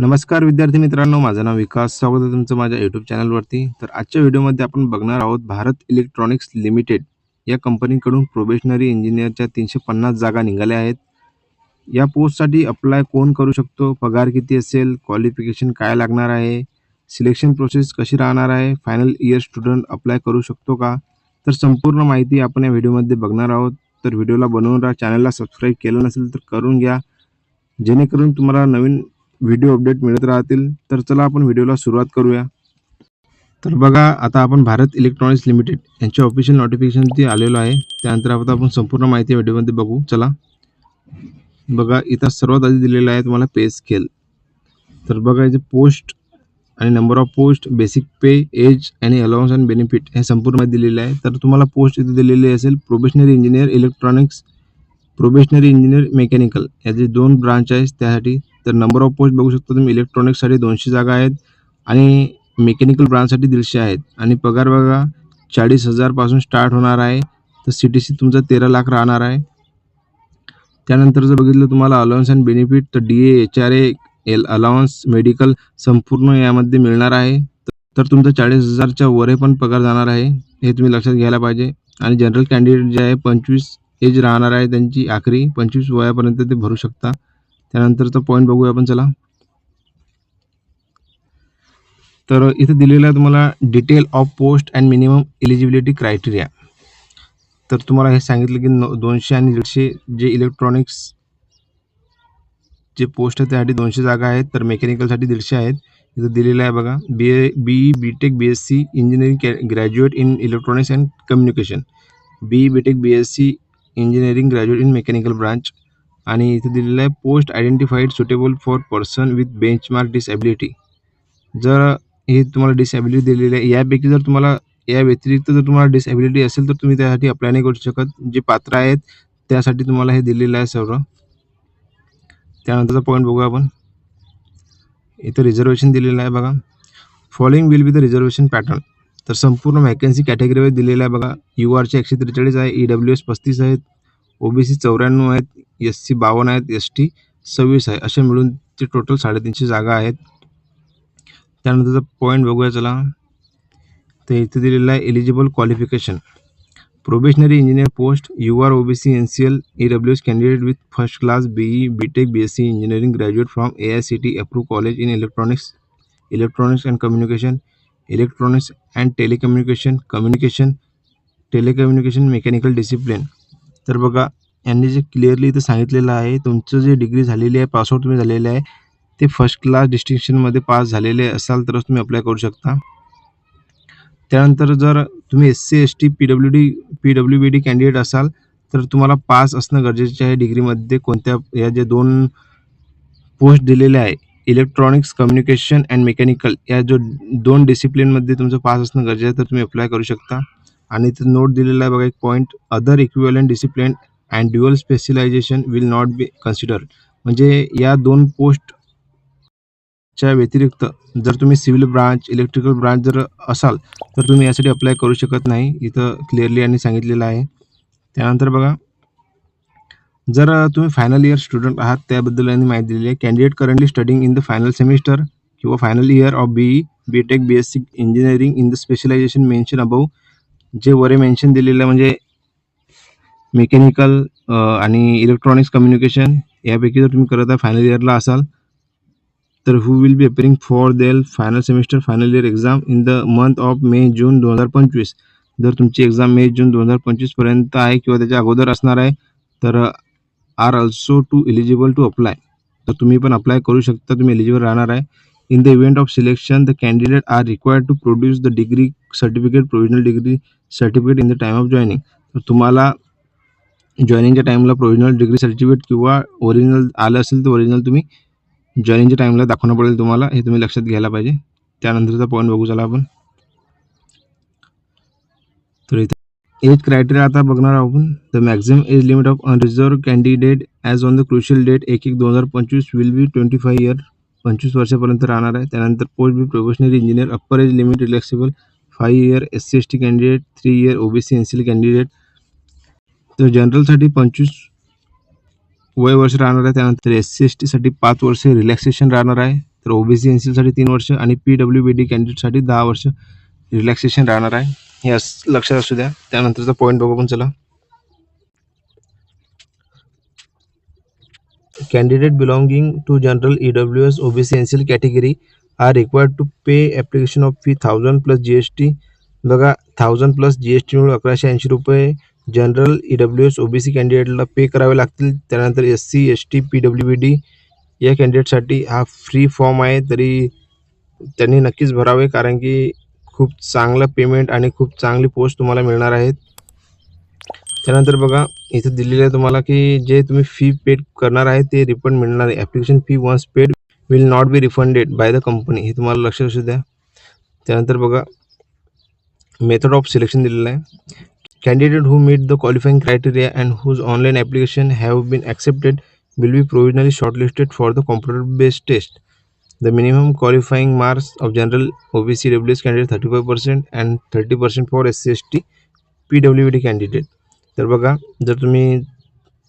नमस्कार विद्यार्थी मित्रांनो माझं नाव विकास स्वागत आहे तुमचं माझ्या यूट्यूब चॅनलवरती तर आजच्या व्हिडिओमध्ये आपण बघणार आहोत भारत इलेक्ट्रॉनिक्स लिमिटेड या कंपनीकडून प्रोबेशनरी इंजिनियरच्या तीनशे पन्नास जागा निघाल्या आहेत. या पोस्टसाठी अप्लाय कोण करू शकतो? पगार किती असेल? क्वालिफिकेशन काय लागणार आहे? सिलेक्शन प्रोसेस कशी राहणार आहे? फायनल इयर स्टुडंट अप्लाय करू शकतो का? तर संपूर्ण माहिती आपण या व्हिडिओमध्ये बघणार आहोत. तर व्हिडिओला बनवून राहा. चॅनलला सबस्क्राईब केलं नसेल तर करून घ्या. जेणेकरून तुम्हाला नवीन व्हिडिओ अपडेट मिळत राहतील तर चला आपण व्हिडिओला सुरुवात करूया. तर बघा आता आपण भारत इलेक्ट्रॉनिक्स लिमिटेड यांच्या ऑफिशियल नोटिफिकेशनवरती आलेलो आहे. त्यानंतर आता आपण संपूर्ण माहिती व्हिडिओमध्ये बघू. चला. बघा इथं सर्वात आधी दिलेलं आहे तुम्हाला पे स्केल तर बघा इथे पोस्ट आणि number of post basic pay age आणि अलाउन्स अँड बेनिफिट हे संपूर्ण माहिती दिलेलं आहे. तर तुम्हाला पोस्ट इथे दिलेली असेल probationary engineer electronics probationary engineer mechanical याचे दोन ब्रांच आहेत त्यासाठी तर नंबर ऑफ पोस्ट बघू शकता तुम्ही. इलेक्ट्रॉनिक्ससाठी दोनशे जागा आहेत आणि मेकॅनिकल ब्रांचसाठी दीडशे आहेत. आणि पगार बघा चाळीस हजारपासून स्टार्ट होणार आहे. तर सी टी सी तुमचा तेरा लाख राहणार आहे. त्यानंतर जर बघितलं तुम्हाला अलाउन्स अँड बेनिफिट तर D A H R A L allowance medical संपूर्ण यामध्ये मिळणार आहे. तर तुमचा चाळीस हजारच्या वरे पण पगार जाणार आहे. हे तुम्ही लक्षात घ्यायला पाहिजे. आणि जनरल कॅन्डिडेट जे आहे पंचवीस एज राहणार आहे त्यांची आखरी पंचवीस वयापर्यंत ते भरू शकता. त्यानंतरचा पॉईंट बघूया आपण चला. तर इथं दिलेलं आहे तुम्हाला detail of post and minimum eligibility criteria तर तुम्हाला हे सांगितलं की न दोनशे आणि दीडशे जे इलेक्ट्रॉनिक्स जे पोस्ट आहे त्यासाठी दोनशे जागा आहेत तर मेकॅनिकलसाठी दीडशे आहेत. इथं दिलेलं आहे बघा B A B B tech B S C engineering कॅ graduate in electronics and communication B E B tech B S C engineering graduate in mechanical branch आणि इथे दिलेलं आहे post identified suitable for person with benchmark disability जर हे तुम्हाला disability दिलेली आहे यापैकी जर तुम्हाला या व्यतिरिक्त जर तुम्हाला डिसॅबिलिटी असेल तर तुम्ही त्यासाठी अप्लाय नाही करू शकत. जे पात्र आहेत त्यासाठी तुम्हाला हे दिलेलं आहे सर्व. त्यानंतरचा पॉईंट बघू आपण. इथं रिझर्वेशन दिलेलं आहे बघा. Following will be the reservation pattern तर संपूर्ण वॅकन्सी कॅटेगरीवर दिलेल्या आहे बघा. यू आरचे एकशे त्रेचाळीस आहे ई डब्ल्यू एस पस्तीस आहेत ओबीसी चौऱ्याण्णव आहेत एस सी बावन्न आहेत एस टी सव्वीस आहे. असे मिळून ते टोटल साडेतीनशे जागा आहेत. त्यानंतरचा पॉईंट बघूया चला. तर इथे दिलेलं आहे eligible qualification probationary engineer post U R O B C N C L E W S candidate with first class B E B tech B S C engineering graduate from A I C T approve college in electronics electronics and communication electronics and telecommunication communication telecommunication mechanical discipline तर बघा यांनी जे clearly इथं सांगितलेलं आहे तुमचं जे degree झालेली आहे पासआउट तुम्ही झालेलं आहे ते फर्स्ट क्लास डिस्टिंक्शनमध्ये पास झालेले असाल तरच तुम्ही अप्लाय करू शकता. त्यानंतर जर तुम्ही S C S T P W D P W B D candidate असाल तर तुम्हाला पास असणं गरजेचे आहे डिग्रीमध्ये कोणत्या या जे दोन पोस्ट दिलेले आहे इलेक्ट्रॉनिक्स कम्युनिकेशन अँड मेकॅनिकल या जो दोन डिसिप्लिनमध्ये तुमचं पास असणं गरजेचं आहे तर तुम्ही अप्लाय करू शकता. आणि इथं नोट दिलेला आहे बघा एक point other equivalent discipline and dual specialization will not be consider म्हणजे या दोन पोस्टच्या व्यतिरिक्त जर तुम्ही सिव्हिल ब्रांच इलेक्ट्रिकल ब्रांच जर असाल तर तुम्ही यासाठी अप्लाय करू शकत नाही. इथं क्लिअरली यांनी सांगितलेलं आहे. त्यानंतर बघा जर तुम्ही फायनल इयर स्टुडंट आहात त्याबद्दल यांनी माहिती दिलेली आहे. Candidate currently studying in the final semester किंवा final year of B E B tech B S C engineering in the specialization mention above जे वरे मेन्शन दिलेलं म्हणजे मेकॅनिकल आणि इलेक्ट्रॉनिक्स कम्युनिकेशन यापैकी जर तुम्ही करत आहे फायनल इयरला असाल तर who will be appearing for the final semester final year exam in the month of May June दोन हजार पंचवीस? जर तुमची एक्झाम मे जून दोन हजार पंचवीसपर्यंत आहे किंवा त्याच्या अगोदर असणार आहे तर are also to eligible to apply तर तुम्ही पण अप्लाय करू शकता तुम्ही एलिजिबल राहणार आहे. In the event of selection the candidate are required to produce the degree certificate provisional degree certificate in the time of joining तर तुम्हाला जॉईनिंगच्या टाईमला प्रोविजनल डिग्री सर्टिफिकेट किंवा ओरिजिनल आलं असेल तर ओरिजिनल तुम्ही जॉईनिंगच्या टाईमला दाखवणं पडेल तुम्हाला. हे तुम्ही लक्षात घ्यायला पाहिजे. त्यानंतरचा पॉईंट बघू चला आपण. तर इथे एज क्रायटेरिया आता बघणार आहोत. आपण the maximum age limit of unreserved candidate as on the crucial date एक एक दोन हजार पंचवीस will be twenty five year पंचवीस वर्षापर्यंत राहणार आहे. त्यानंतर post B probationary engineer upper age limit relaxable five year S C S T candidate three year O B C N C L candidate तर जनरलसाठी पंचवीस वय वर्ष राहणार आहे. त्यानंतर एस सी एस टीसाठी पाच वर्ष रिलॅक्सेशन राहणार आहे. तर ओबीसी एनसाठी तीन वर्ष आणि पी डब्ल्यू बी डी कॅन्डिडेटसाठी दहा वर्ष. रिलॅक्सेशन राहणार आहे. हे लक्षात असू द्या. त्यानंतरचा पॉईंट बघू आपण चला. Candidate belonging to general E W S general ews C ncl category are required to pay application of fee thousand plus G S T बघा थाउजंड प्लस जी एस टीमुळे अकराशे ऐंशी रुपये general E W S OBC कॅन्डिडेटला pay करावे लागतील. त्यानंतर S C S T P W B D या कॅन्डिडेटसाठी हा फ्री फॉर्म आहे. तरी त्यांनी नक्कीच भरावे कारण की खूप चांगलं पेमेंट आणि खूप चांगली पोस्ट तुम्हाला मिळणार आहेत. त्यानंतर बघा इथं दिलेलं आहे तुम्हाला की जे तुम्ही फी पेड करणार आहे ते रिफंड मिळणार आहे. Application fee once paid will not be refunded by the company हे तुम्हाला लक्षात असू द्या. त्यानंतर बघा मेथड ऑफ सिलेक्शन दिलेलं आहे. Candidate who meet the qualifying criteria and whose online application have been accepted will be provisionally shortlisted for the computer based test the minimum qualifying marks of general O B C W S candidate thirty five percent and thirty percent for S C S T P W B D candidate तर बघा जर तुम्ही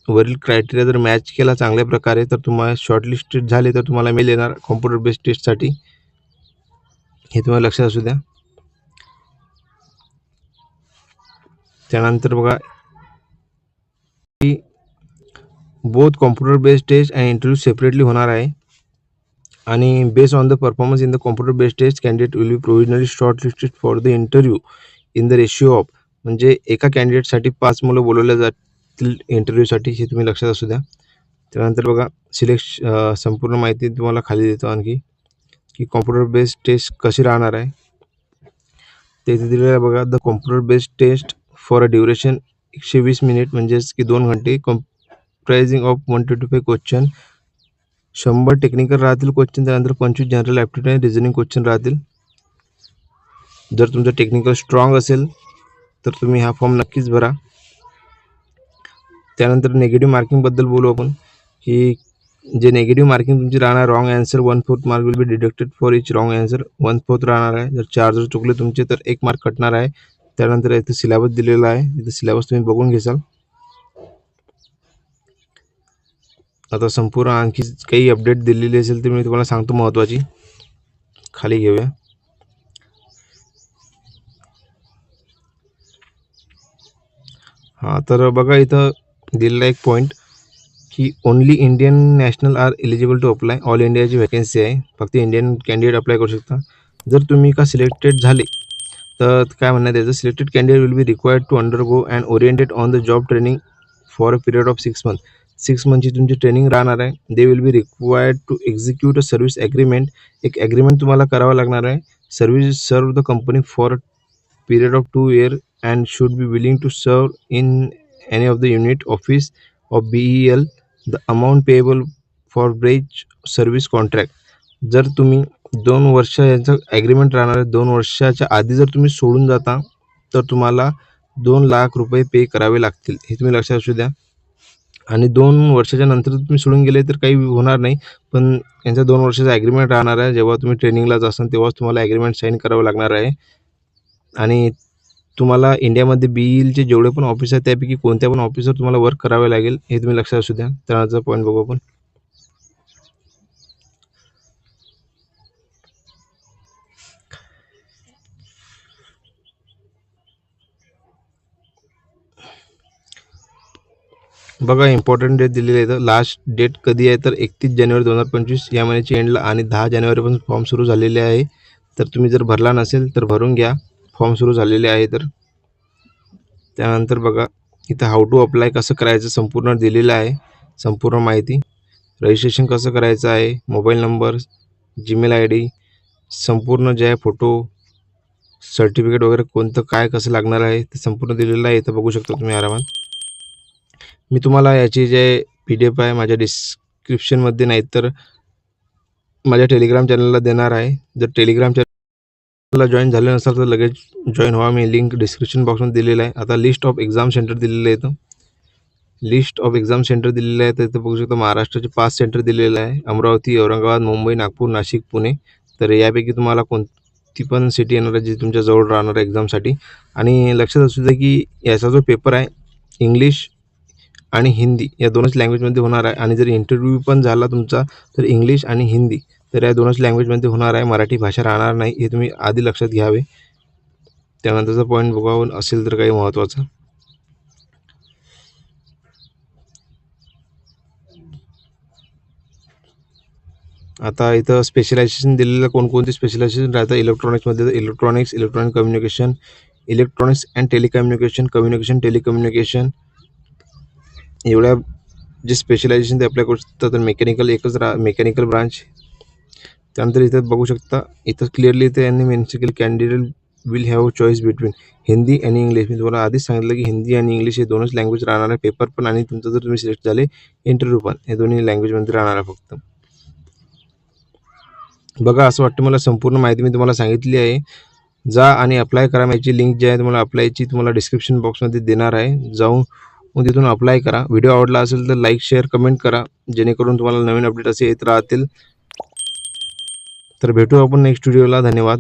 वरील criteria जर match केला चांगल्या प्रकारे तर तुम्हाला शॉर्टलिस्टेड झाले तर तुम्हाला मेल येणार कॉम्प्युटर बेस्ड टेस्टसाठी हे तुम्हाला लक्षात असू द्या. त्यानंतर बघा की both computer based test and interview separately होणार आहे. आणि based on the performance in the computer based test candidate will be provisionally short listed for the interview in the ratio of म्हणजे एका कॅन्डिडेटसाठी पाच मुलं बोलवल्या जातील इंटरव्ह्यूसाठी हे तुम्ही लक्षात असू द्या. त्यानंतर बघा सिलेक्श संपूर्ण माहिती तुम्हाला खाली देतो आणखी की कॉम्प्युटर बेस्ड टेस्ट कशी राहणार आहे. ते इथे दिलेलं आहे बघा the computer based test for a duration एकशे वीस मिनिट म्हणजेच की दोन घंटे comprising of one twenty five question शंभर टेक्निकल राहतील क्वेश्चन त्यानंतर पंचवीस जनरल ॲप्टिट्यूड आणि रिझनिंग क्वेश्चन राहतील. जर तुमचं टेक्निकल स्ट्रॉंग असेल तर तुम्ही हा फॉर्म नक्कीच भरा. त्यानंतर नेगेटिव्ह मार्किंगबद्दल बोलू आपण. की जे नेगेटिव्ह मार्किंग तुमची राहणार wrong answer one fourth mark will be deducted for each wrong answer one fourth राहणार आहे. जर चार जर चुकले तुमचे तर एक मार्क कटणार आहे. त्यानंतर इथं सिलेबस दिलेला आहे. इथं सिलेबस तुम्ही बघून घेसाल. आता संपूर्ण आणखी काही अपडेट दिलेली असेल तर मी तुम्हाला सांगतो महत्त्वाची खाली घेऊया. हां तर बघा इथं दिलेला एक पॉईंट की only Indian national are eligible to apply all इंडियाची वॅकन्सी आहे. फक्त इंडियन कॅन्डिडेट अप्लाय करू शकता. जर तुम्ही का सिलेक्टेड झाले तर काय म्हणण्यात याचं selected candidate will be required to undergo and oriented on the job training for a period of six month six मंथची तुमची ट्रेनिंग राहणार आहे. They will be required to execute a service agreement एक agreement तुम्हाला करावं लागणार आहे. Service serve the company for period of two year and year be should to willing in any of the unit office of B E L the amount payable for breach service contract जर तुम्ही दोन वर्ष यांचं agreement राहणार आहे दोन वर्षाच्या आधी जर तुम्ही सोडून जाता तर तुम्हाला दोन लाख रुपये पे करावे लागतील. हे तुम्ही लक्षात असू द्या. आणि दोन वर्षाच्या नंतर तुम्ही सोडून गेले तर काही होणार नाही. पण यांचा दोन वर्षाचा ॲग्रीमेंट राहणार आहे. जेव्हा तुम्ही ट्रेनिंगला जासाल तेव्हाच तुम्हाला ॲग्रीमेंट साईन करावं लागणार आहे. आणि तुम्हाला इंडियामध्ये बी ईलचे जेवढे पण ऑफिस आहेत त्यापैकी कोणत्या पण ऑफिसवर तुम्हाला वर्क करावे लागेल हे तुम्ही लक्षात असू द्या. त्यानंतर पॉईंट बघू आपण. बघा इम्पॉर्टंट डेट दिलेली आहे. तर लास्ट डेट कधी आहे? तर एकतीस जानेवारी दोन हजार पंचवीस या महिन्याची एंडला आणि दहा जानेवारीपासून फॉर्म सुरू झालेले आहे. तर तुम्ही जर भरला नसेल तर भरून घ्या. फॉर्म सुरू झालेले आहे तर. त्यानंतर बघा इथं हाऊ टू अप्लाय कसं करायचं संपूर्ण दिलेलं आहे. संपूर्ण माहिती. रजिस्ट्रेशन कसं करायचं आहे? Mobile number Gmail I D संपूर्ण जे आहे फोटो सर्टिफिकेट वगैरे कोणतं काय कसं लागणार आहे ते संपूर्ण दिलेलं आहे. इथं बघू शकता तुम्ही आरामात. मी तुम्हाला याची जे पी डी एफ आहे माझ्या डिस्क्रिप्शनमध्ये नाही तर माझ्या टेलिग्राम चॅनलला देणार आहे. जर टेलिग्राम चॅनलला जॉईन झाले नसाल तर लगेच जॉईन व्हा. मी लिंक डिस्क्रिप्शन बॉक्समध्ये दिलेलं आहे. आता लिस्ट ऑफ एक्झाम सेंटर दिलेलं आहे इथं लिस्ट ऑफ एक्झाम सेंटर दिलेलं आहे. तर इथं बघू शकता महाराष्ट्राचे पाच सेंटर दिलेलं आहे. अमरावती औरंगाबाद मुंबई नागपूर नाशिक पुणे. तर यापैकी तुम्हाला कोणती पण सिटी येणार आहे जी तुमच्याजवळ राहणार आहे एक्झामसाठी आणि लक्षात असू द्या की याचा जो पेपर आहे इंग्लिश आणि हिंदी या दोनच लँग्वेजमध्ये होणार आहे. आणि जर इंटरव्ह्यू पण झाला तुमचा तर इंग्लिश आणि हिंदी तर या दोनच लँग्वेजमध्ये होणार आहे. मराठी भाषा राहणार नाही हे तुम्ही आधी लक्षात घ्यावे. त्यानंतरचा पॉईंट बघावं असेल तर काही महत्त्वाचं आता इथं स्पेशलायझेशन दिलेलं कोणकोणते स्पेशलायझेशन राहतं? इलेक्ट्रॉनिक्समध्ये तर electronics electronic communication electronics and telecommunication communication telecommunication एवढ्या जे स्पेशलायझेशन ते आपल्याकडे असतं तर मेकॅनिकल एकच रा मेकॅनिकल ब्रांच त्यानंतर इथं बघू शकता इथं क्लिअरली इथे यांनी मेन्शन केलं candidate will have choice between Hindi आणि इंग्लिश. मी तुम्हाला आधीच सांगितलं की हिंदी आणि इंग्लिश हे दोनच लँग्वेज राहणार आहे पेपर पण आणि तुमचं जर तुम्ही सिलेक्ट झाले इंटरव्ह्यू पण हे दोन्ही लँग्वेजमध्ये राहणार आहे फक्त. बघा असं वाटतं मला संपूर्ण माहिती मी तुम्हाला सांगितली आहे. जा आणि अप्लाय करा माझी लिंक जी आहे तुम्हाला अप्लायची तुम्हाला डिस्क्रिप्शन बॉक्समध्ये देणार आहे. जाऊन मग तिथून अप्लाय करा. व्हिडिओ आवडला असेल तर लाईक शेअर कमेंट करा. जेणेकरून तुम्हाला नवीन अपडेट असे येत राहतील. तर भेटू आपण नेक्स्ट व्हिडिओला धन्यवाद.